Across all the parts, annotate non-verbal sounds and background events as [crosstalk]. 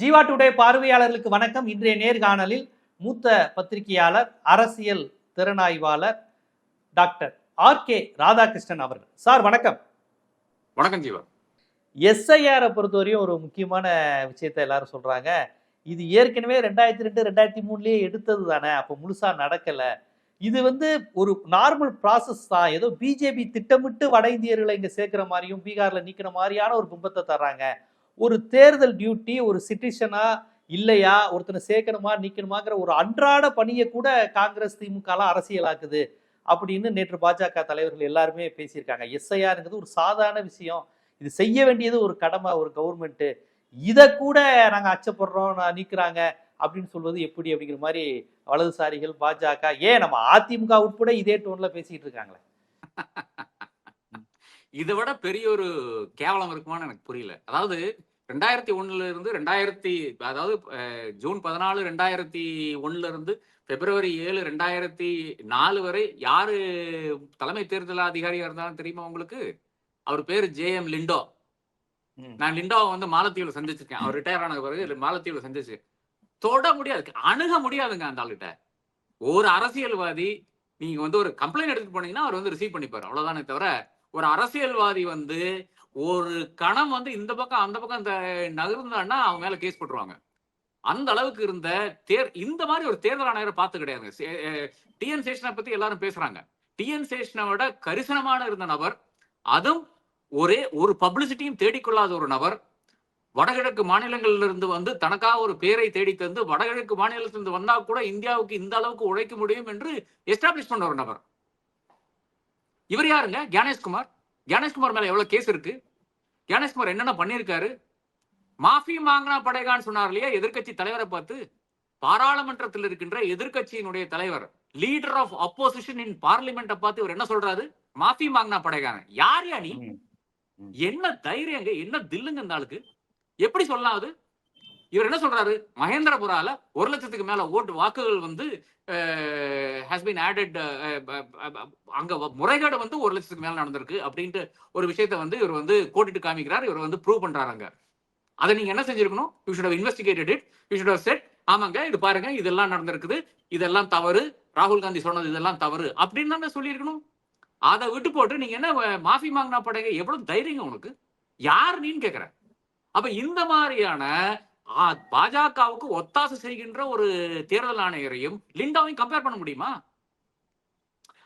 Jeeva today பார்வையாளர்களுக்கு வணக்கம். இன்றைய நேர்காணலில் மூத்த பத்திரிகையாளர் அரசியல் திறனாய்வாளர் டாக்டர் ஆர் கே ராதாகிருஷ்ணன் அவர்கள். சார் வணக்கம். வணக்கம் ஜீவா. எஸ்ஐஆரை பொறுத்தவரையும் ஒரு முக்கியமான விஷயத்தை எல்லாரும் சொல்றாங்க. இது ஏற்கனவே ரெண்டாயிரத்தி ரெண்டு ரெண்டாயிரத்தி மூணுலயே எடுத்தது தானே. அப்போ முழுசா நடக்கல. இது வந்து ஒரு நார்மல் ப்ராசஸ் தான். ஏதோ பிஜேபி திட்டமிட்டு வட இந்தியர்களை இங்க சேர்க்கிற மாதிரியும் பீகார்ல நீக்கிற மாதிரியான ஒரு பிம்பத்தை தர்றாங்க. ஒரு தேர்தல் டியூட்டி ஒரு சிட்டிசனா இல்லையா? ஒருத்தனை சேர்க்கணுமா நீக்கணுமாங்கிற ஒரு அன்றாட பணியை கூட காங்கிரஸ் திமுகலாம் அரசியலாக்குது அப்படின்னு நேற்று பாஜக தலைவர்கள் எல்லாருமே பேசியிருக்காங்க. எஸ்ஐஆருங்கிறது ஒரு சாதாரண விஷயம். இது செய்ய வேண்டியது ஒரு கடமை ஒரு கவர்மெண்ட்டு இதை கூட நாங்கள் அச்சப்படுறோம் நான் நீக்கிறாங்க அப்படின்னு சொல்வது எப்படி அப்படிங்கிற மாதிரி வலதுசாரிகள் பாஜக ஏன் நம்ம அதிமுக உட்பட இதே டோன்ல பேசிட்டு இருக்காங்களே? [laughs] இதை விட பெரிய ஒரு கேவலம் இருக்குமான்னு எனக்கு புரியல. அதாவது ரெண்டாயிரத்தி ஒண்ணுல இருந்து ரெண்டாயிரத்தி அதாவது ஜூன் பதினாலு ரெண்டாயிரத்தி ஒண்ணுல இருந்து பிப்ரவரி ஏழு ரெண்டாயிரத்தி நாலு வரை யாரு தலைமை தேர்தல் அதிகாரியா இருந்தாலும் தெரியுமா உங்களுக்கு? அவர் பேரு ஜே எம் லிண்டோ. நான் லிண்டோவை வந்து மாலத்தீவுல சந்திச்சிருக்கேன். அவர் ரிட்டையர் ஆன பிறகு மாலத்தீவுல சந்திச்சு. தொட முடியாது அணுக முடியாதுங்க அந்த ஆளுகிட்ட. ஒரு அரசியல்வாதி நீங்க வந்து ஒரு கம்ப்ளைண்ட் எடுத்துட்டு போனீங்கன்னா அவர் வந்து ரிசீவ் பண்ணிப்பாரு. அவ்வளவுதானே தவிர ஒரு அரசியல்வாதி வந்து ஒரு கணம் வந்து இந்த பக்கம் அந்த பக்கம் இந்த நகர்ந்தான்னா அவங்க மேல கேஸ் போட்டுருவாங்க. அந்த அளவுக்கு இருந்த தேர் இந்த மாதிரி ஒரு தேர்தல் ஆணையரை பார்த்து கிடையாது. டிஎன் சேஷனை பத்தி எல்லாரும் பேசுறாங்க. டிஎன் சேஷனை விட கரிசனமான இருந்த நபர் அதுவும் ஒரே ஒரு பப்ளிசிட்டியும் தேடிக்கொள்ளாத ஒரு நபர். வடகிழக்கு மாநிலங்கள்ல இருந்து வந்து தனக்காக ஒரு பேரை தேடி தந்து வடகிழக்கு மாநிலத்திலிருந்து வந்தா கூட இந்தியாவுக்கு இந்த அளவுக்கு உழைக்க முடியும் என்று எஸ்டாப்ளிஷ் பண்ண ஒரு நபர். இவர் யாருங்க? ஞானேஷ்குமார் ஞானேஷ்குமார் மேல எவ்வளவு கேஸ் இருக்கு? ஞானேஷ்குமார் என்னென்ன பண்ணியிருக்காரு மாஃபி மாங்கனா படைகான்னு சொன்னார் இல்லையா? எதிர்க்கட்சி தலைவரை பார்த்து பாராளுமன்றத்தில் இருக்கின்ற எதிர்க்கட்சியினுடைய தலைவர் லீடர் ஆஃப் அப்போசிஷன் இன் பார்லிமெண்ட்டை பார்த்து இவர் என்ன சொல்றாரு? மாஃபி மாங்கனா படைகான யார் யா நீ. என்ன தைரியங்க என்ன தில்லுங்க இந்த ஆளுக்கு? எப்படி சொல்லலாம் அது? இவர் என்ன சொல்றாரு? மகேந்திரபுரால ஒரு லட்சத்துக்கு மேல ஓட்டு வாக்குகள் வந்து ஹாஸ் பீன் ஆடட் அங்க முறைகேடு வந்து ஒரு லட்சத்துக்கு மேல நடந்திருக்கு அப்படின்ட்டு ஒரு விஷயத்த வந்து இவர் வந்து கோட்டிட்டு காமிக்கிறார். இவர் வந்து ப்ரூவ் பண்றாருங்க அதை நீங்க என்ன செஞ்சிருக்கணும்? You should have investigated it you should have said ஆமாங்க இது பாருங்க இதெல்லாம் நடந்திருக்குது. இதெல்லாம் தவறு. ராகுல் காந்தி சொன்னது இதெல்லாம் தவறு அப்படின்னு தானே சொல்லியிருக்கணும். அதை விட்டு போட்டு நீங்க என்ன மாஃபி மாங்கினா படைங்க எவ்வளவு தைரியங்க உனக்கு? யார் நீன்னு கேக்குற? அப்ப இந்த மாதிரியான பாஜகவுக்கு ஒத்தாசை செய்கின்ற ஒரு தேர்தல் ஆணையரையும் லிண்டாவையும் கம்பேர் பண்ண முடியுமா?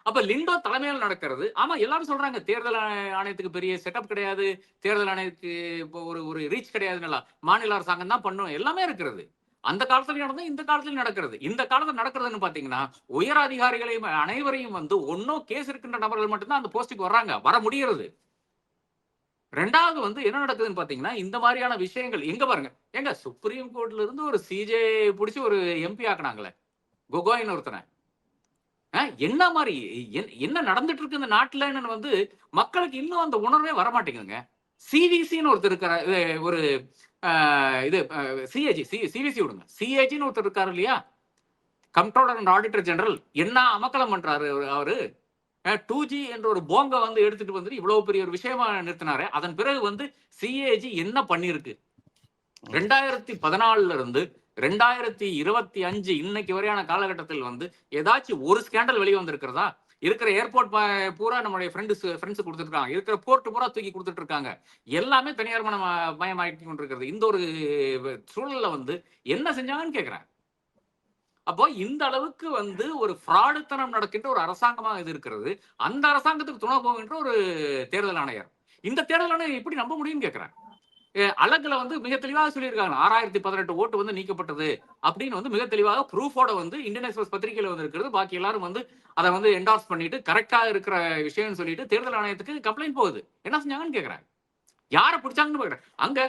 அப்ப லிண்டோ தலைமையில் நடக்கிறது. ஆமா எல்லாரும் சொல்றாங்க தேர்தல் ஆணையத்துக்கு பெரிய செட்டப் கிடையாது. தேர்தல் ஆணையத்துக்கு இப்போ ஒரு ஒரு ரீச் கிடையாதுன்னு மாநில அரசாங்கம் தான் பண்ணும். எல்லாமே இருக்கிறது. அந்த காலத்துல நடந்தது இந்த காலத்துல நடக்கிறது. இந்த காலத்துல நடக்கிறதுன்னு பாத்தீங்கன்னா உயர் அதிகாரிகளையும் அனைவரையும் வந்து ஒன்னும் கேஸ் இருக்கின்ற நபர்கள் மட்டும்தான் அந்த போஸ்டுக்கு வர்றாங்க. வர முடிகிறது. ரெண்டாவது வந்து என்ன நடக்குதுன்னு பாத்தீங்கன்னா இந்த மாதிரியான விஷயங்கள் எங்க பாருங்க. எங்க சுப்ரீம் கோர்ட்ல இருந்து ஒரு சிஜே பிடிச்சி ஒரு எம்பி ஆக்குனாங்களே கொகோயின் ஒருத்தனை. என்ன மாதிரி என்- என்ன நடந்துட்டு இருக்கு இந்த நாட்டுலன்னு வந்து மக்களுக்கு இன்னும் அந்த உணர்வே வரமாட்டேங்குதுங்க. சிவிசின்னு ஒருத்தர் இருக்கிற இது ஒரு இது இது சிஏஜி சிவிசி விடுங்க. சிஏஜின்னு ஒருத்தர் இருக்காரு இல்லையா? கம்ட்ரோலர் அண்ட் ஆடிட்டர் ஜெனரல் என்ன அமக்கலம் பண்றாரு அவரு? டூ ஜி என்ற ஒரு போங்க வந்து எடுத்துட்டு வந்து இவ்வளவு பெரிய ஒரு விஷயமா நிறுத்தினாரு. அதன் பிறகு வந்து சிஏஜி என்ன பண்ணிருக்கு ரெண்டாயிரத்தி பதினாலுல இருந்து ரெண்டாயிரத்தி இருபத்தி அஞ்சு இன்னைக்கு வரையான காலகட்டத்தில் வந்து ஏதாச்சும் ஒரு ஸ்கேண்டல் வெளியே வந்திருக்கிறதா? இருக்கிற ஏர்போர்ட் பூரா நம்மளுடைய ஃப்ரெண்ட்ஸ் ஃப்ரெண்ட்ஸ் கொடுத்துருக்காங்க இருக்கிற போர்ட் பூரா தூக்கி கொடுத்துட்டு இருக்காங்க எல்லாமே தனியார் மனம் மயமாக்கி கொண்டிருக்கிறது. இந்த ஒரு சூழல்ல வந்து என்ன செஞ்சாங்கன்னு கேட்குறேன் அப்போ இந்த அளவுக்கு வந்து ஒரு ஃப்ராடுத்தனம் நடக்கின்ற ஒரு அரசாங்கமாக இது இருக்கிறது. அந்த அரசாங்கத்துக்கு துணை போகின்ற ஒரு தேர்தல் ஆணையர். இந்த தேர்தல் ஆணையர் எப்படி நம்ப முடியும்னு கேட்கிறேன் அழகுல அலகுல வந்து மிக தெளிவாக சொல்லியிருக்காங்க. ஆறாயிரத்தி பதினெட்டு ஓட்டு வந்து நீக்கப்பட்டது அப்படின்னு வந்து மிக தெளிவாக ப்ரூஃபோட வந்து இந்தியன் எக்ஸ்பிரஸ் பத்திரிகையில வந்து இருக்கிறது. பாக்கி எல்லாரும் வந்து அதை வந்து என்டார்ஸ் பண்ணிட்டு கரெக்டா இருக்கிற விஷயம்னு சொல்லிட்டு தேர்தல் ஆணையத்துக்கு கம்ப்ளைண்ட் போகுது. என்ன செஞ்சாங்கன்னு கேக்குறேன். யாரை பிடிச்சாங்கன்னு பாக்குறேன் அங்க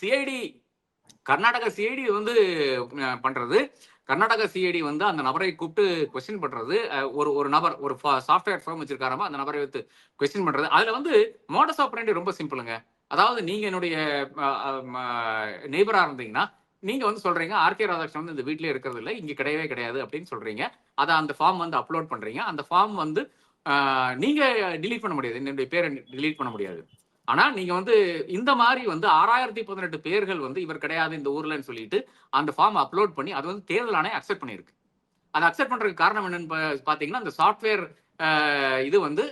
சிஐடி கர்நாடகா சிஐடி வந்து பண்றது. கர்நாடகா சிஐடி வந்து அந்த நபரை கூப்பிட்டு கொஸ்டின் பண்றது ஒரு ஒரு நபர் ஒரு சாஃப்ட்வேர் ஃபார்ம் வச்சிருக்காராமா அந்த நபரை வைத்து கொஸ்டின் பண்றது. அதுல வந்து மோடஸ் ஆப்ரேண்டி ரொம்ப சிம்பிளுங்க அதாவது நீங்க என்னுடைய நெய்பரா இருந்தீங்கன்னா நீங்க வந்து சொல்றீங்க ஆர்கே ராதாகிருஷ்ணன் வந்து இந்த வீட்லயே இருக்கிறது இல்லை இங்க கிடையவே கிடையாது அப்படின்னு சொல்றீங்க. அதை அந்த ஃபார்ம் வந்து அப்லோட் பண்றீங்க. அந்த ஃபார்ம் வந்து நீங்க டிலீட் பண்ண முடியாது. என்னுடைய பேரை டிலீட் பண்ண முடியாது. ஆனா நீங்க வந்து இந்த மாதிரி வந்து ஆறாயிரத்தி பதினெட்டு பேர்கள் வந்து இவர் கிடையாது இந்த ஊர்லன்னு சொல்லிட்டு அந்த ஃபார்ம் அப்லோட் பண்ணி அது வந்து தேர்தல் ஆணையம் அக்செப்ட் பண்ணியிருக்கு. அதை அக்செப்ட் பண்றதுக்கு காரணம் என்னன்னு பாத்தீங்கன்னா அந்த சாஃப்ட்வேர் இது வந்து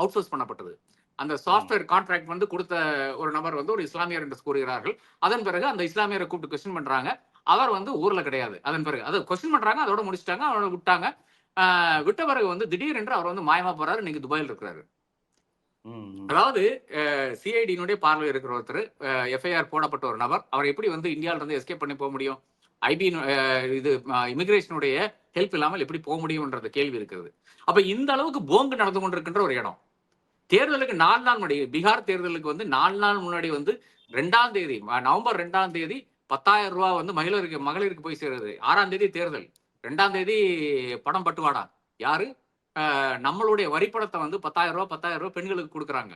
அவுட் சோர்ஸ் பண்ணப்பட்டது. அந்த சாஃப்ட்வேர் கான்ட்ராக்ட் வந்து கொடுத்த ஒரு நபர் வந்து ஒரு இஸ்லாமியர் என்று கூறுகிறார்கள். அதன் பிறகு அந்த இஸ்லாமியரை கூப்பிட்டு கொஸ்டின் பண்றாங்க. அவர் வந்து ஊர்ல கிடையாது. அதன் பிறகு அதை கொஸ்டின் பண்றாங்க அதோட முடிச்சிட்டாங்க அவரோட விட்டாங்க. விட்ட பிறகு வந்து திடீரென்று அவர் வந்து மாயமா போறாரு இன்னைக்கு துபாயில் இருக்கிறாரு. அதாவது சிஐடியினுடைய பார்வை இருக்கிற ஒருத்தர் எஃப்ஐஆர் போடப்பட்ட ஒரு நபர். அவர் எப்படி வந்து இந்தியாவில இருந்து எஸ்கேப் பண்ணி போக முடியும்? ஐபி இது இமிகிரேஷனுடைய ஹெல்ப் இல்லாமல் எப்படி போக முடியும்ன்றது கேள்வி இருக்கிறது. அப்ப இந்த அளவுக்கு போங்கு நடந்து கொண்டிருக்கின்ற ஒரு இடம். தேர்தலுக்கு நாலு நாள் முன்னாடி பீகார் தேர்தலுக்கு வந்து நாலு நாள் முன்னாடி வந்து ரெண்டாம் தேதி நவம்பர் ரெண்டாம் தேதி பத்தாயிரம் ரூபாய் வந்து மகளிருக்கு மகளிருக்கு போய் சேருது. ஆறாம் தேதி தேர்தல். ரெண்டாம் தேதி பணம் பட்டுவாடா? யாரு? நம்மளுடைய வரிப்படத்தை வந்து பத்தாயிரம் ரூபா பத்தாயிரம் ரூபா பெண்களுக்கு கொடுக்குறாங்க.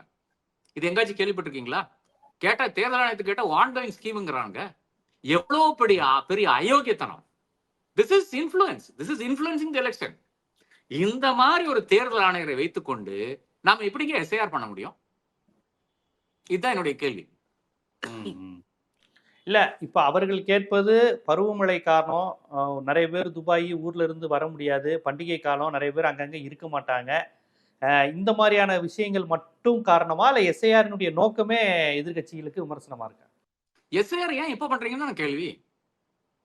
இது எங்காச்சும் கேள்விப்பட்டிருக்கீங்களா? கேட்டா தேர்தல் ஆணையத்துக்கு கேட்டா ஆன்கோயிங் ஸ்கீமுங்கிறாங்க எவ்வளவு பெரிய பெரிய அயோக்கியத்தனம். This is influence this is influencing the election இந்த மாதிரி ஒரு தேர்தல் ஆணையரை வைத்துக்கொண்டு நாம எப்படிங்க எஸ்ஐஆர் பண்ண முடியும்? இதுதான் என்னுடைய கேள்வி. இல்ல இப்ப அவர்கள் கேட்பது பருவமழை காரணம். நிறைய பேர் துபாய் ஊர்ல இருந்து வர முடியாது. பண்டிகை காலம் நிறைய பேர் அங்கங்க இருக்க மாட்டாங்க. இந்த மாதிரியான விஷயங்கள் மட்டும் காரணமா? இல்ல எஸ்ஐஆரினுடைய நோக்கமே எதிர்க்கட்சிகளுக்கு விமர்சனமா இருக்கா? எஸ்ஐஆர் ஏன் இப்ப பண்றீங்கன்னு கேள்வி.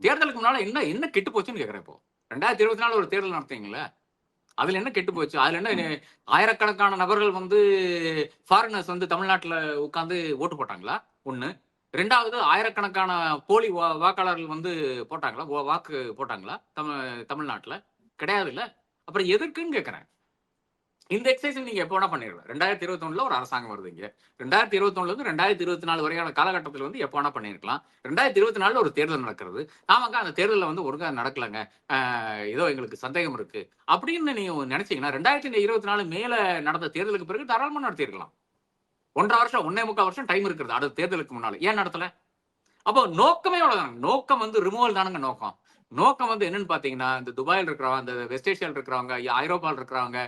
தேர்தலுக்கு முன்னால என்ன என்ன கெட்டு போச்சுன்னு கேக்குறேன் இப்போ. ரெண்டாயிரத்தி இருபத்தி நாலு ஒரு தேர்தல் நடத்தீங்களே அதுல என்ன கெட்டு போச்சு? அதுல என்ன ஆயிரக்கணக்கான நபர்கள் வந்து ஃபாரினர்ஸ் வந்து தமிழ்நாட்டுல உட்கார்ந்து ஓட்டு போட்டாங்களா? ஒண்ணு. ரெண்டாவது ஆயிரக்கணக்கான போலி வா- வாக்காளர்கள் வந்து போட்டாங்களா? வாக்கு போட்டாங்களா? தமிழ் தமிழ்நாட்டில்? கிடையாது இல்லை? அப்புறம் எதுக்குன்னு கேட்குறேன் இந்த எக்ஸசைஸ் நீங்க எப்போ வேணா பண்ணிடலாம் ரெண்டாயிரத்தி இருபத்தி ஒரு அரசாங்கம் வருது இங்க. ரெண்டாயிரத்தி இருபத்தி இருந்து ரெண்டாயிரத்தி இருபத்தி நாலு வரையான காலகட்டத்தில் வந்து எப்போ வேணா பண்ணியிருக்கலாம் ரெண்டாயிரத்தி இருபத்தி நாலுல ஒரு தேர்தல் நடக்கிறது. ஆமாங்க அந்த தேர்தலில் வந்து ஒழுங்கா நடக்கலங்க. ஏதோ எங்களுக்கு சந்தேகம் இருக்கு. அப்படின்னு நீங்க நினைச்சீங்கன்னா ரெண்டாயிரத்தி இருபத்தி நாலு மேல நடந்த தேர்தலுக்கு பிறகு தாராளமாக நடத்தியிருக்கலாம். ஒன்றரை வருஷம் ஒன்னே முக்கால் வருஷம் டைம் இருக்கிறது அடுத்த தேர்தலுக்கு முன்னால. ஏன் நடத்தல? அப்போ நோக்கமே அவ்வளவுதாங்க. நோக்கம் வந்து ரிமூவல் தானுங்க நோக்கம். நோக்கம் வந்து என்னன்னு பாத்தீங்கன்னா இந்த துபாயில் இருக்கிறவங்க அந்த வெஸ்ட் ஏஷியால இருக்கிறவங்க ஐரோப்பால இருக்கிறவங்க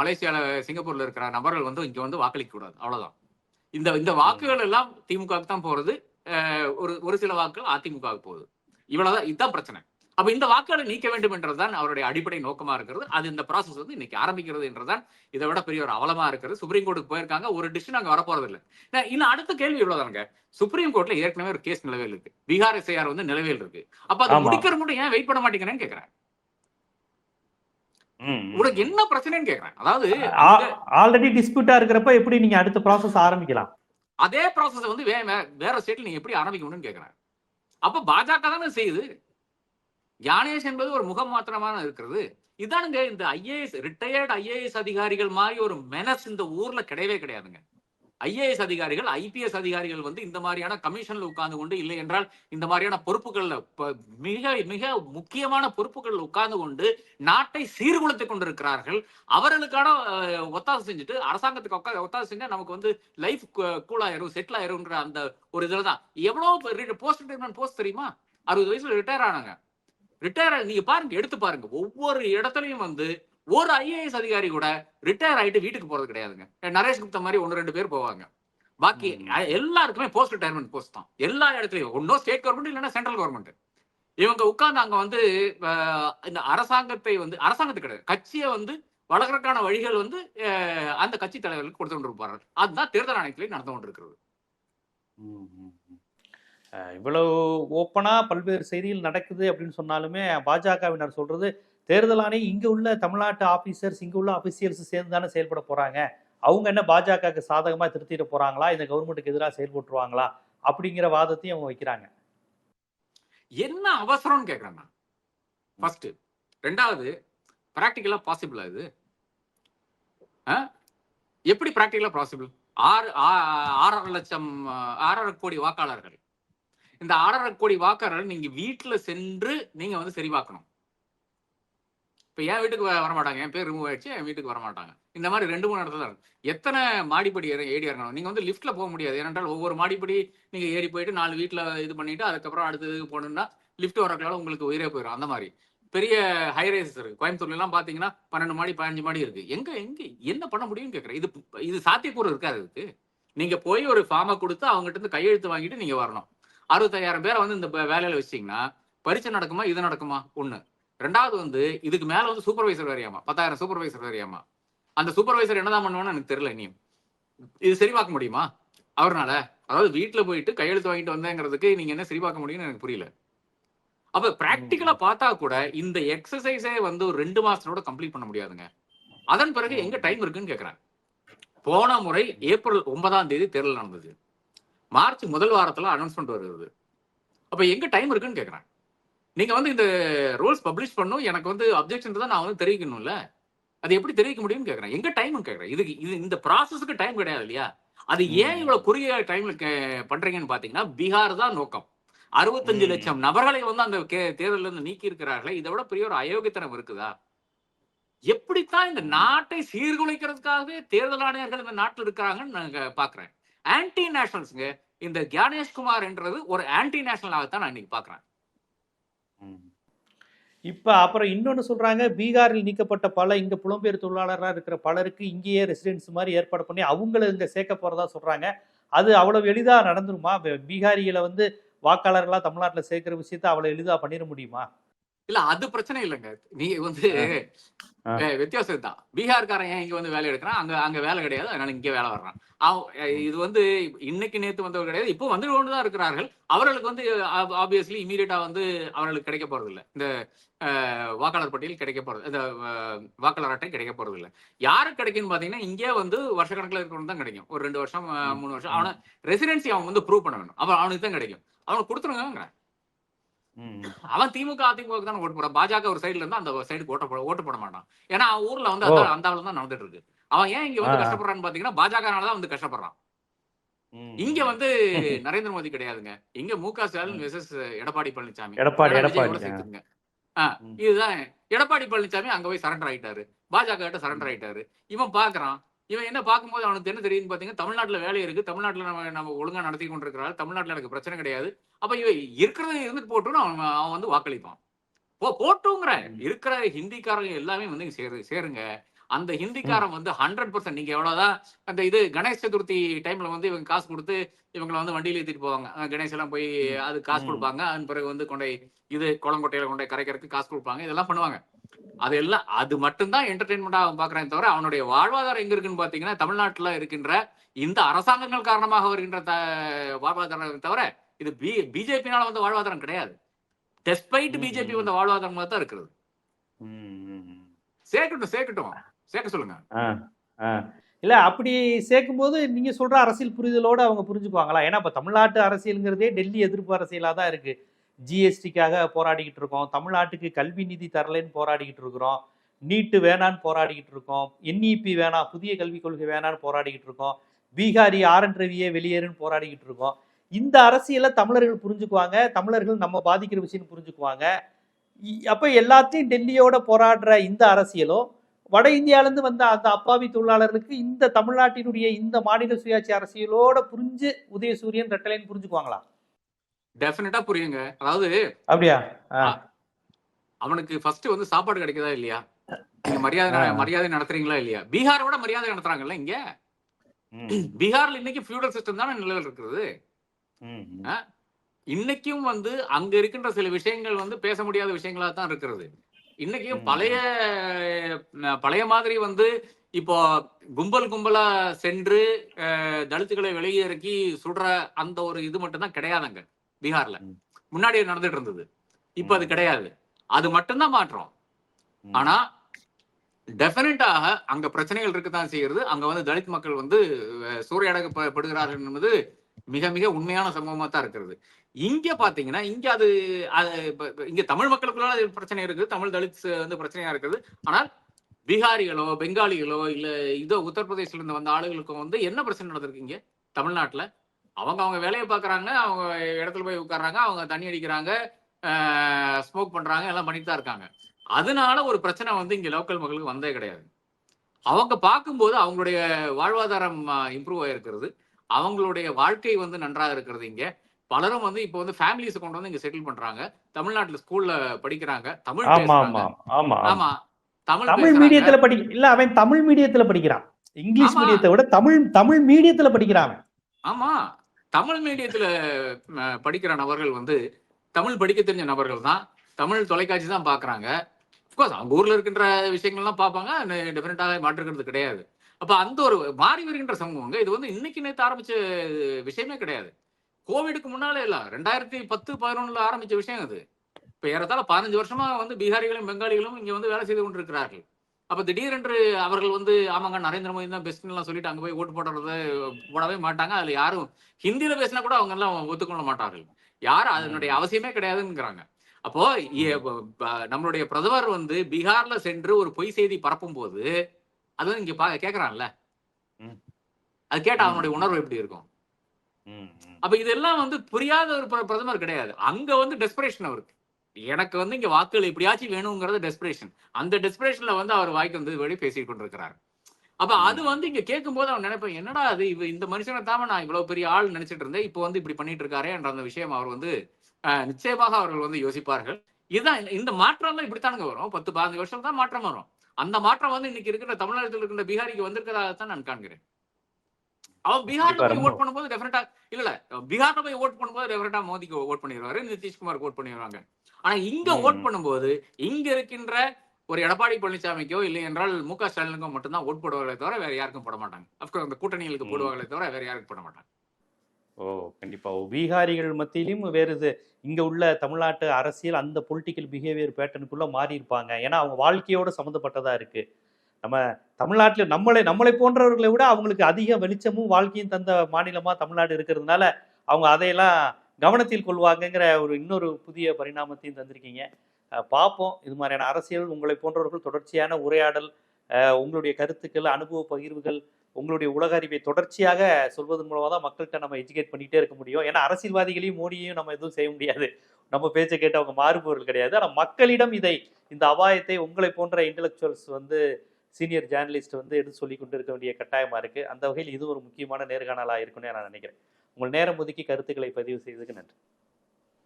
மலேசியால சிங்கப்பூர்ல இருக்கிற நபர்கள் வந்து இங்க வந்து வாக்களிக்க கூடாது. அவ்வளவுதான். இந்த இந்த வாக்குகள் எல்லாம் திமுகவுக்கு தான் போறது. ஒரு ஒரு சில வாக்குகள் அதிமுகவுக்கு போகுது. இவ்வளவுதான். இதுதான் பிரச்சனை. அப்ப இந்த வாக்குகளை நீக்க வேண்டும் என்றதுதான் அவருடைய அடிப்படை நோக்கமா இருக்கிறது. அது இந்த ப்ராசஸ் வந்து இன்னைக்கு ஆரம்பிக்கிறது என்றுதான் இதை விட பெரிய ஒரு அவலமா இருக்கிறது சுப்ரீம் கோர்ட்டுக்கு போயிருக்காங்க. ஒரு டிசிஷன் அங்க வரப்போறது இல்லை இன்னும் அடுத்த கேள்வி இவ்வளவுதாங்க சுப்ரீம் கோர்ட்ல ஏற்கனவே ஒரு கேஸ் நிலவையில் இருக்கு. பீகார் எஸ்ஐஆர் வந்து நிலவையில் இருக்கு. அப்ப அதை ஆமா. முடிக்கிறது மட்டும் ஏன் வெயிட் பண்ண மாட்டேங்கிறேன்னு கேக்குறேன். உனக்கு என்ன பிரச்சனைன்னு கேக்குறேன். அதாவது ஆல்ரெடி டிஸ்பியூட்டா இருக்கிறப்ப எப்படி நீங்க அடுத்த ப்ராசஸ் ஆரம்பிக்கலாம்? அதே ப்ராசஸ் வந்து வேற ஸ்டேட்ல நீங்க எப்படி ஆரம்பிக்கணும்னு கேக்குறேன். அப்ப பாஜக தானே செய்யுது. ஞானேஷ் என்பது ஒரு முகம் மாத்திரமான இருக்கிறது. இதானுங்க இந்த ஐஏஎஸ் ரிட்டையர்டு ஐஏஎஸ் அதிகாரிகள் மாதிரி ஒரு மெனஸ் இந்த ஊர்ல கிடையவே கிடையாதுங்க. ஐஏஎஸ் அதிகாரிகள் ஐபிஎஸ் அதிகாரிகள் வந்து இந்த மாதிரியான கமிஷன்ல உட்கார்ந்து கொண்டு இல்லை என்றால் இந்த மாதிரியான பொறுப்புகள்ல மிக மிக முக்கியமான பொறுப்புகளில் உட்கார்ந்து கொண்டு நாட்டை சீர்குலைத்துக் கொண்டிருக்கிறார்கள். அவர்களுக்கான ஒத்தாசை செஞ்சுட்டு அரசாங்கத்துக்கு உட்காந்து ஒத்தாசை செஞ்சா நமக்கு வந்து லைஃப் கூல் ஆயிரும் செட்டில் ஆயிரும்ன்ற அந்த ஒரு இதுல தான் எவ்வளவு போஸ்ட் ரிட்டைர்மெண்ட் போஸ்ட் தெரியுமா? அறுபது வயசுல ரிட்டையர் ஆனாங்க. ரிட்டையர் நீங்க பாருங்க எடுத்து பாருங்க. ஒவ்வொரு இடத்துலயும் வந்து ஒரு ஐஏஎஸ் அதிகாரி கூட ரிட்டையர் ஆயிட்டு வீட்டுக்கு போறது கிடையாதுங்க. நரேஷ் குப்தா மாதிரி ஒன்று ரெண்டு பேர் போவாங்க. பாக்கி எல்லாருக்குமே போஸ்ட் ரிட்டையர்மெண்ட் போஸ்ட் தான். எல்லா இடத்துலயும். ஒன்னும் ஸ்டேட் கவர்மெண்ட் இல்லைன்னா சென்ட்ரல் கவர்மெண்ட் இவங்க உட்கார்ந்து அங்க வந்து இந்த அரசாங்கத்தை வந்து அரசாங்கத்துக்கு கிடையாது. கட்சியை வந்து வளர்க்கறதுக்கான வழிகள் வந்து அந்த கட்சி தலைவர்களுக்கு கொடுத்து கொண்டிருப்பார்கள் அதுதான் தேர்தல் ஆணையத்திலே நடந்து கொண்டிருக்கிறது. இவ்வளவு ஓப்பனாக பல்வேறு செய்திகள் நடக்குது அப்படின்னு சொன்னாலுமே பாஜகவினர் சொல்றது தேர்தல் ஆணையம் உள்ள தமிழ்நாட்டு ஆஃபீஸர்ஸ் இங்கே உள்ள அபிஷியல்ஸ் சேர்ந்து தானே செயல்பட போகிறாங்க அவங்க என்ன பாஜகவுக்கு சாதகமாக திருத்திட போகிறாங்களா இந்த கவர்மெண்ட்டுக்கு எதிராக செயல்பட்டுருவாங்களா? அப்படிங்கிற வாதத்தையும் அவங்க வைக்கிறாங்க. என்ன அவசரம்னு கேக்குறேன் நான். ஃபர்ஸ்ட் ரெண்டாவது ப்ராக்டிக்கலாக பாசிபிளா இது? ஆ? எப்படி ப்ராக்டிக்கலாக பாசிபிள் ஆறு ஆ- ஆறரை லட்சம் ஆறரை கோடி வாக்காளர்கள். இந்த ஆறரை கோடி வாக்காளர் நீங்க வீட்டுல சென்று நீங்க வந்து சரி பார்க்கணும். இப்ப என் வீட்டுக்கு வரமாட்டாங்க. என் பேர் ரிமூவ் ஆயிடுச்சு என் வீட்டுக்கு வரமாட்டாங்க. இந்த மாதிரி ரெண்டு மூணு இடத்துல இருக்கு. எத்தனை மாடிப்படி ஏற- ஏறி இறங்கணும்? நீங்க வந்து லிஃப்ட்ல போக முடியாது. ஏனென்றால் ஒவ்வொரு மாடிப்படி நீங்க ஏறி போயிட்டு நாலு வீட்டுல இது பண்ணிட்டு அதுக்கப்புறம் அடுத்த இதுக்கு போகணும்னா லிஃப்ட் வரக்கலால உங்களுக்கு உயிரே போயிடும் அந்த மாதிரி. பெரிய ஹைரேஸ் இருக்கு. கோயம்புத்தூர்ல எல்லாம் பாத்தீங்கன்னா பன்னெண்டு மாடி பதினஞ்சு மாடி இருக்கு. எங்க எங்க என்ன பண்ண முடியும்னு கேக்குறேன். இது இது சாத்தியக்கூறு இருக்காது இதுக்கு. நீங்க போய் ஒரு ஃபார்மை கொடுத்து அவங்ககிட்ட இருந்து கையெழுத்து வாங்கிட்டு நீங்க வரணும். அறுபத்தாயிரம் பேரை வந்து இந்த வேலையில வச்சிட்டீங்கன்னா பரீட்சை நடக்குமா இது நடக்குமா? ஒண்ணு. ரெண்டாவது வந்து இதுக்கு மேல வந்து சூப்பர்வைசர் வேறையாமா? பத்தாயிரம் சூப்பர்வைசர் வேறையாமா? அந்த சூப்பர்வைசர் என்னதான் பண்ணுவான்னு எனக்கு தெரியல இனியும். இது சரி பார்க்க முடியுமா? அவர்னால. அதாவது வீட்டுல போயிட்டு கையெழுத்து வாங்கிட்டு வந்தேங்கிறதுக்கு நீங்க என்ன சரி பார்க்க முடியும்னு எனக்கு புரியல. அப்ப பிராக்டிக்கலா பார்த்தா கூட இந்த எக்ஸசைஸே வந்து ஒரு ரெண்டு மாசத்தோட கம்ப்ளீட் பண்ண முடியாதுங்க. அதன் பிறகு எங்க டைம் இருக்குன்னு கேக்குறேன். போன முறை ஏப்ரல் ஒன்பதாம் தேதி தேர்தல் நடந்தது. மார்ச் முதல் வாரத்துல அனௌன்ஸ்மெண்ட் வருது. அப்ப எங்க டைம் இருக்குன்னு கேக்குறேன். நீங்க வந்து இந்த ரூல்ஸ் பப்ளிஷ் பண்ணும் எனக்கு வந்து அப்ஜெக்ஷன் தான் நான் வந்து தெரிவிக்கணும்ல? அது எப்படி தெரிவிக்க முடியும்னு கேக்குறேன். எங்க டைம் கேக்குறேன். இதுக்கு இது இந்த ப்ராசஸ்க்கு டைம் கிடையாது இல்லையா? அது ஏன் ம். இவ்வளவு குறுகிய டைம்ல பண்றீங்கன்னு பாத்தீங்கன்னா பீகார் தான் நோக்கம். அறுபத்தஞ்சு. லட்சம் நபர்களை வந்து அந்த கே- தேர்தல்ல இருந்து நீக்கி இருக்கிறார்களே இதை விட பெரிய ஒரு அயோக்கியத்தனம் இருக்குதா? எப்படித்தான் இந்த நாட்டை சீர்குலைக்கிறதுக்காகவே தேர்தல் ஆணையர்கள் இந்த நாட்டில் இருக்கிறாங்கன்னு நாங்க பாக்குறேன். ஆன்டி நேஷனல்ஸ்ங்க இந்த கியானேஷ்குமார் என்றது ஒரு ஆன்டி நேஷனலாகத்தான் நான் இன்னைக்கு பார்க்குறேன். இப்போ அப்புறம் இன்னொன்று சொல்கிறாங்க பீகாரில் நீக்கப்பட்ட பல இங்கே புலம்பெயர் தொழிலாளராக இருக்கிற பலருக்கு இங்கேயே ரெசிடென்ஸ் மாதிரி ஏற்பாடு பண்ணி அவங்கள இங்கே சேர்க்க போகிறதா சொல்கிறாங்க அது அவ்வளோ எளிதாக நடந்துருமா? பீகாரியில் பீகாரிகளை வந்து வாக்காளர்களாக தமிழ்நாட்டில் சேர்க்குற விஷயத்த அவ்வளோ எளிதாக பண்ணிட முடியுமா? இல்ல அது பிரச்சனை இல்லைங்க. நீங்க வந்து வித்தியாசம் தான் பீகார்காரன் ஏன் இங்க வந்து வேலை எடுக்கிறான்? அங்க அங்க வேலை கிடையாது. அதனால இங்க வேலை வர்றான். இது வந்து இன்னைக்கு நேத்து வந்தவர் கிடையாது. இப்போ வந்து கொண்டு தான் இருக்கிறார்கள். அவர்களுக்கு வந்து ஆப்வியஸ்லி இமீடியட்டா வந்து அவர்களுக்கு கிடைக்க போறது இல்ல இந்த வாக்காளர் பட்டியல் கிடைக்க போறது இந்த வாக்காளர் அட்டை கிடைக்க போறது இல்ல யாருக்கு கிடைக்கும்னு பாத்தீங்கன்னா இங்கே வந்து வருஷக்கணக்கில் இருக்கிறவங்க தான் கிடைக்கும். ஒரு ரெண்டு வருஷம் மூணு வருஷம். அவனை ரெசிடென்சி அவன் வந்து ப்ரூவ் பண்ண வேணும். அவன் அவனுக்கு தான் கிடைக்கும். அவனுக்கு கொடுத்துருங்க. அவன் திமுக அதிமுக தான் ஓட்டு போறான் பாஜக ஒரு சைடுல இருந்தா அந்த சைடுக்கு ஓட்ட போட ஓட்டு போட மாட்டான். ஏன்னா அவன் ஊர்ல வந்து. அந்த அந்த தான் நடந்துட்டு இருக்கு. அவன் ஏன் இங்க வந்து. கஷ்டப்படுறான்னு பாத்தீங்கன்னா பாஜகனால தான் வந்து கஷ்டப்படுறான். இங்க வந்து நரேந்திர மோடி கிடையாதுங்க. இங்க மு க ஸ்டாலின் வெசஸ் எடப்பாடி பழனிசாமி எடப்பாடி. இதுதான். எடப்பாடி பழனிசாமி அங்க போய் சரண்டர் ஆயிட்டாரு. பாஜக கிட்ட சரண்டர் ஆயிட்டாரு. இவன் பாக்குறான் இவன் என்ன பார்க்கும்போது அவனுக்கு என்ன தெரியுதுன்னு பாத்தீங்கன்னா தமிழ்நாட்டுல வேலை இருக்கு. தமிழ்நாட்டுல நம்ம நம்ம ஒழுங்கா நடத்தி கொண்டிருக்கிறாள். தமிழ்நாட்டுல எனக்கு பிரச்சனை கிடையாது. அப்ப இவன் இருக்கிறது இருந்துட்டு போட்டுன்னு அவன் அவன் வந்து வாக்களிப்பான். போ போட்டுங்கிறேன் இருக்கிற ஹிந்திக்காரங்க எல்லாமே வந்து இங்க சேரு சேருங்க. அந்த ஹிந்திக்காரன் வந்து ஹண்ட்ரட் பர்சன்ட் நீங்க எவ்வளவுதான் அந்த இது கணேஷ் சதுர்த்தி டைம்ல வந்து இவங்க காசு கொடுத்து இவங்களை வந்து வண்டியில ஏத்திட்டு போவாங்க. கணேஷ் எல்லாம் போய் அது காசு. கொடுப்பாங்க. அதன் பிறகு வந்து கொண்டை இது குளங்கொட்டையில கொண்டை கரைக்கிறதுக்கு காசு கொடுப்பாங்க. இதெல்லாம் பண்ணுவாங்க. அது எல்லாம் அது மட்டும்தான் என்டர்டைன்மெண்டா அவன் பாக்குறேன் தவிர அவனுடைய வாழ்வாதாரம் எங்க இருக்குன்னு பாத்தீங்கன்னா தமிழ்நாட்டுல இருக்கின்ற இந்த அரசாங்கங்கள் காரணமாக வருகின்ற த- வாழ்வாதாரம் தவிர இது பி பிஜேபினால வந்த வாழ்வாதாரம் கிடையாது டெஸ்பைட். பிஜேபி வந்த வாழ்வாதாரமா தான் இருக்கிறது. சேர்க்கட்டும் சேர்க்கட்டும் சேர்க்க சொல்லுங்க. இல்ல அப்படி சேர்க்கும்போது நீங்க சொல்ற அரசியல் புரிதலோட அவங்க புரிஞ்சுக்குவாங்களா ஏன்னா இப்ப தமிழ்நாட்டு அரசியலுங்கிறதே டெல்லி எதிர்ப்பு அரசியலா தான் இருக்கு ஜிஎஸ்டிக்காக போராடிக்கிட்டு இருக்கோம் தமிழ்நாட்டுக்கு கல்வி நிதி தரலைன்னு போராடிக்கிட்டு இருக்கிறோம் நீட்டு வேணான்னு போராடிக்கிட்டு இருக்கோம் என்இபி வேணாம் புதிய கல்விக் கொள்கை வேணான்னு போராடிக்கிட்டு இருக்கோம் பீகாரி ஆர் என் ரவியே வெளியேறுன்னு போராடிக்கிட்டு இருக்கோம் இந்த அரசியலை தமிழர்கள் புரிஞ்சுக்குவாங்க. தமிழர்கள் நம்ம பாதிக்கிற விஷயம் புரிஞ்சுக்குவாங்க. இ- எல்லாத்தையும் டெல்லியோட போராடுற இந்த அரசியலும் வட இந்தியாவிலேருந்து வந்த அந்த அப்பாவி தொழிலாளர்களுக்கு இந்த தமிழ்நாட்டினுடைய இந்த மாநில சுயாட்சி அரசியலோட புரிஞ்சு உதயசூரியன் ரெட்டலைன்னு புரிஞ்சுக்குவாங்களா? டெஃபினட்டா புரியுங்க. அதாவது அப்படியா? அவனுக்கு ஃபர்ஸ்ட் வந்து சாப்பாடு கிடைக்குதா இல்லையா? நீங்க மரியாதை. மரியாதை நடத்துறீங்களா இல்லையா? பீகாரை விட மரியாதை நடத்துறாங்கல்ல இங்க. பீகார்ல இன்னைக்கு ஃபியூடல் சிஸ்டம் தானே நிலவில் இருக்கிறது. இன்னைக்கும் வந்து அங்க இருக்கின்ற சில விஷயங்கள் வந்து பேச முடியாத விஷயங்களா தான் இருக்கிறது இன்னைக்கும். பழைய பழைய மாதிரி வந்து இப்போ கும்பல் கும்பலா சென்று தலித்துகளை வெளியே இறக்கி சுடுற அந்த ஒரு இது மட்டும் தான் கிடையாதுங்க. பீகார்ல. முன்னாடி நடந்துட்டு இருந்தது இப்ப அது கிடையாது. அது மட்டும்தான் மாற்றம். ஆனா டெஃபினட்டாக அங்க பிரச்சனைகள் இருக்கத்தான் செய்கிறது. அங்க வந்து தலித் மக்கள் வந்து அஹ், சூறையாடப்படுகிறார்கள் என்பது மிக மிக உண்மையான சம்பவமா தான் இருக்கிறது. இங்க பாத்தீங்கன்னா இங்க அது இங்க தமிழ் மக்களுக்குள்ள பிரச்சனை இருக்குது. தமிழ் தலித் வந்து பிரச்சனையா இருக்குது. ஆனால் பீகாரிகளோ பெங்காலிகளோ இல்ல இதோ உத்தரப்பிரதேசல இருந்து வந்த ஆளுகளுக்கும் வந்து என்ன பிரச்சனை நடந்திருக்கு இங்க? தமிழ்நாட்டுல அவங்க அவங்க வேலையை பாக்குறாங்க அவங்க இடத்துல போய் உட்கார்றாங்க அவங்க தண்ணி அடிக்கிறாங்க ஸ்மோக் பண்றாங்க எல்லாம் பண்ணிட்டு தான் இருக்காங்க. அதனால ஒரு பிரச்சனை வந்து இங்க லோக்கல் மக்களுக்கு வந்தே கிடையாது. அவங்க பார்க்கும்போது அவங்களுடைய வாழ்வாதாரம் இம்ப்ரூவ் ஆயிருக்கிறது. அவங்களுடைய வாழ்க்கை வந்து நன்றாக இருக்கிறது இங்க. பலரும் வந்து இப்போ வந்து ஃபேமிலிஸ் கொண்டு வந்து இங்க செட்டில் பண்றாங்க. தமிழ்நாட்டுல ஸ்கூல்ல படிக்கிறாங்க தமிழ் ஆமா தமிழ் தமிழ். மீடியத்துல படி இல்ல அவன் தமிழ் மீடியத்துல படிக்கிறான். இங்கிலீஷ். மீடியத்தை விட தமிழ் தமிழ் மீடியத்துல படிக்கிறான். ஆமா. தமிழ் மீடியத்துல படிக்கிற நபர்கள் வந்து தமிழ் படிக்க தெரிஞ்ச நபர்கள் தான். தமிழ் தொலைக்காட்சி தான் பாக்குறாங்க. அஃப்கோர்ஸ் அவங்க ஊர்ல இருக்கின்ற விஷயங்கள்லாம் பார்ப்பாங்க டிஃபரெண்டாக மாற்றுக்கிறது கிடையாது. அப்ப அந்த ஒரு மாறி வருகின்ற சமூகங்க இது வந்து இன்னைக்கு நேற்று ஆரம்பிச்ச விஷயமே கிடையாது. கோவிடுக்கு முன்னாலே இல்லை ரெண்டாயிரத்தி பத்து பதினொன்னுல ஆரம்பிச்ச விஷயம் அது இப்போ ஏறத்தாழ பதினஞ்சு வருஷமா வந்து பீகாரிகளும் பெங்காலிகளும் இங்க வந்து வேலை செய்து கொண்டிருக்கிறார்கள். அப்ப திடீரென்று அவர்கள் வந்து ஆமாங்க நரேந்திர மோடி தான் பெஸ்ட்னு எல்லாம் சொல்லிட்டு அங்க போய் ஓட்டு போடுறது போடவே மாட்டாங்க. அதுல யாரும் ஹிந்தியில பேசினா கூட அவங்க எல்லாம் ஒத்துக்கொள்ள மாட்டார்கள். யாரும் அதனுடைய அவசியமே கிடையாதுங்கிறாங்க. அப்போ நம்மளுடைய பிரதமர் வந்து பீகார்ல சென்று ஒரு பொய் செய்தி பரப்பும் போது அது இங்க பா கேக்குறான்ல. ம். அது கேட்டா. அவனுடைய உணர்வு எப்படி இருக்கும். அப்ப இதெல்லாம் வந்து புரியாத ஒரு பிர- பிரதமர் கிடையாது. அங்க வந்து டெஸ்பிரேஷன் அவருக்கு. எனக்கு வந்து இங்க வாக்குகள் எப்படியாச்சும் வேணுங்கிறது டெஸ்பிரேஷன் அந்த டெஸ்பிரேஷன்ல வந்து அவர் வாய்க்கு வந்து வழி பேசிட்டு கொண்டிருக்கிறார். அப்ப அது வந்து இங்க கேட்கும்போது அவன் நினைப்பேன் என்னடா அது இவ இந்த மனுஷனை தாம நான் இவ்வளவு பெரிய ஆள் நினைச்சிட்டு இருந்தேன். இப்போ வந்து இப்படி பண்ணிட்டு இருக்காரே என்ற அந்த விஷயம் அவர் வந்து நிச்சயமாக அவர்கள் வந்து யோசிப்பார்கள். இதுதான் இந்த- மாற்றம்லாம் இப்படித்தானுங்க வரும். பத்து பதினஞ்சு வருஷம் தான் மாற்றம் வரும். அந்த மாற்றம் வந்து இன்னைக்கு இருக்கிற தமிழ்நாட்டில் இருக்கின்ற பீகாரிக்கு வந்திருக்கிறதாகத்தான் நான் காண்கிறேன். அவன் பீகார்ல போய். ஓட் பண்ணும்போது டெஃபினட்டா இல்ல இல்ல பீகார்ல போய் ஓட் பண்ணும்போது டெஃபினட்டா மோடிக்கு ஓட் பண்ணிடுவாரு நிதிஷ்குமாருக்கு ஓட் பண்ணிடுவாங்க ஆனா இங்க ஓட். பண்ணும்போது இங்க இருக்கின்ற ஒரு எடப்பாடி பழனிசாமிக்கோ இல்லை என்றால் மு க ஸ்டாலினுக்கோ மட்டும்தான் ஓட் போடுவாங்களே தவிர வேற யாருக்கும் போட மாட்டாங்க அப்கோர்ஸ் அந்த கூட்டணிகளுக்கு. போடுவாங்களே தவிர வேற யாருக்கும் போட மாட்டாங்க ஓ கண்டிப்பா பீகாரிகள் மத்தியிலும் வேறு இது இங்க உள்ள தமிழ்நாட்டு அரசியல் அந்த பொலிட்டிக்கல் பிஹேவியர் பேட்டர்னுக்குள்ள மாறி இருப்பாங்க ஏன்னா அவங்க வாழ்க்கையோட சம்மந்தப்பட்டதா இருக்கு நம்ம தமிழ்நாட்டில் நம்மளை நம்மளை போன்றவர்களை விட அவங்களுக்கு அதிக வெளிச்சமும் வாழ்க்கையும் தந்த மாநிலமாக தமிழ்நாடு இருக்கிறதுனால அவங்க அதையெல்லாம் கவனத்தில் கொள்வாங்கங்கிற ஒரு இன்னொரு புதிய பரிணாமத்தையும் தந்திருக்கீங்க. பார்ப்போம் இது மாதிரியான அரசியல் உங்களை போன்றவர்கள் தொடர்ச்சியான உரையாடல் உங்களுடைய கருத்துக்கள் அனுபவ பகிர்வுகள் உங்களுடைய உலக அறிவை தொடர்ச்சியாக சொல்வதன் மூலமாக தான் மக்கள்கிட்ட நம்ம எஜுகேட் பண்ணிகிட்டே இருக்க முடியும். ஏன்னா அரசியல்வாதிகளையும் மோடியையும் நம்ம எதுவும் செய்ய முடியாது. நம்ம பேச்சை கேட்டு அவங்க மாறுபவர்கள் கிடையாது. ஆனால் மக்களிடம் இதை இந்த அபாயத்தை உங்களை போன்ற இன்டலெக்சுவல்ஸ் வந்து சீனியர் ஜேர்னலிஸ்ட் வந்து எடுத்து சொல்லி கொண்டு இருக்க வேண்டிய கட்டாயமா இருக்கு. அந்த வகையில் இது ஒரு முக்கியமான நேர்காணலாக இருக்குன்னு நான் நினைக்கிறேன். உங்கள் நேரம் ஒதுக்கி கருத்துக்களை பதிவு செய்ததுக்கு நன்றி.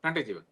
நன்றி ஜீவன்.